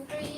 นตรี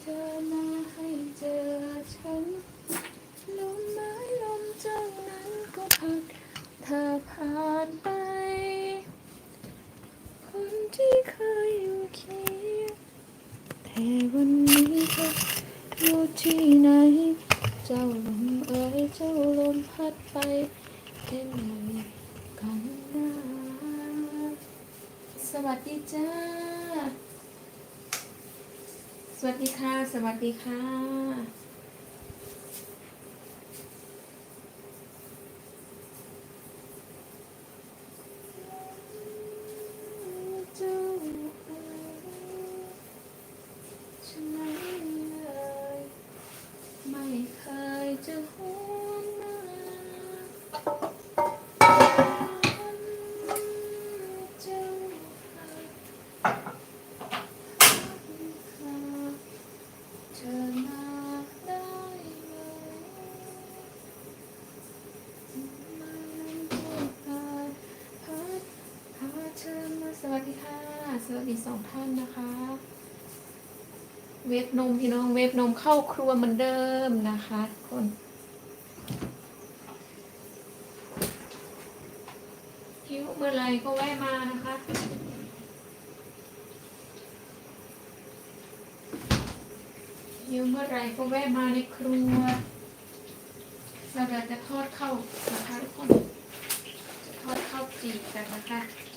เธอมาให้เจอฉัน ลมไม้ลมจ้านั้นก็พัดเธอผ่านไป คนที่เคยอยู่เคียงแต่วันนี้เธออยู่ที่ไหน เจ้าลมเอ่ยเจ้าลมพัดไปเป็นไงกันนะสวัสดีจ้า สวัสดีค่ะ สวัสดีค่ะ สวัสดีสองท่านนะคะ เวฟนมพี่น้องเวฟนมเข้าครัวเหมือนเดิมนะคะทุกคนหิวเมื่อไรก็แวะมานะคะหิวเมื่อไรก็แวะมาในครัวเราจะทอดเข้าวนะคะทุกคนทอดข้าวจีกันนะคะ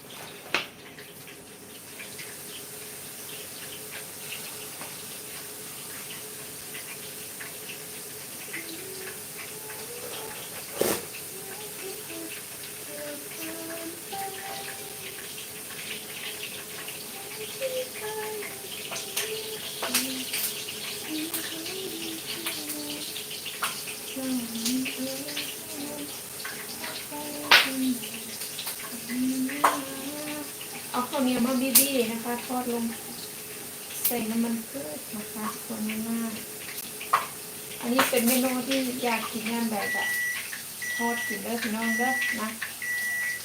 เหนียวมาบีๆนะคะ ทอดลง ใส่น้ำมันพืชนะคะคนง่ายๆอันนี้เป็นเมนูที่อยากกินงานแบบอะทอดกินเด้อพี่น้องเด้อนะ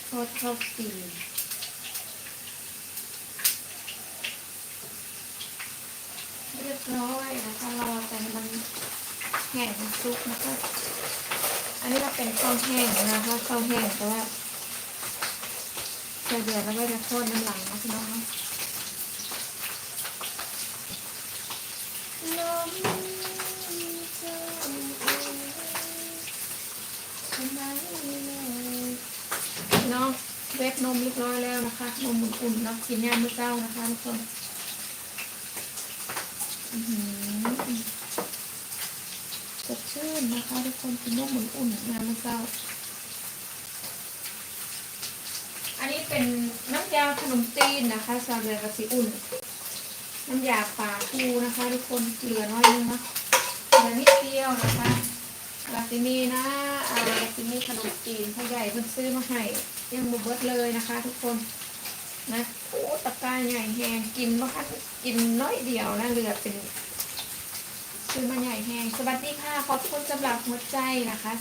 ทอดข้าวจีเรียบร้อยนะคะรอแต่มันแห้งซุกนะคะ อันนี้เราเป็นข้าวแห้งนะคะข้าวแห้งแต่ว่า ใส่เดือดแล้วก็จะทอดน้ำหลังนะพี่น้องเนาะลมเจ้าเอ๋ยทำไมเลยพี่น้องเวฟนมเรียบร้อยแล้วนะคะนมอุ่นๆนะกินยามมื้อเช้านะคะทุกคนสดชื่นนะคะทุกคนกินนมอุ่นๆงานมื้อเช้า อันนี้ เป็นน้ำยาขนมจีนนะคะซาวเรือกะสีอุ่น น้ำยาปลาคูนะคะ ทุกคนเหลือน้อยนึงนะเหลือนิดเดียวนะคะลาซิมีนะอาลาซิมีขนมจีนพ่อใหญ่เพิ่งซื้อมาให้ยังบุเบิดเลยนะคะ ทุกคนนะโอ้ตะกร้าใหญ่แหงกินบ้างกินน้อยเดียวนะเหลือเป็นซื้อมาใหญ่แหงสวัสดีค่ะขอบคุณสำหรับหัวใจนะคะ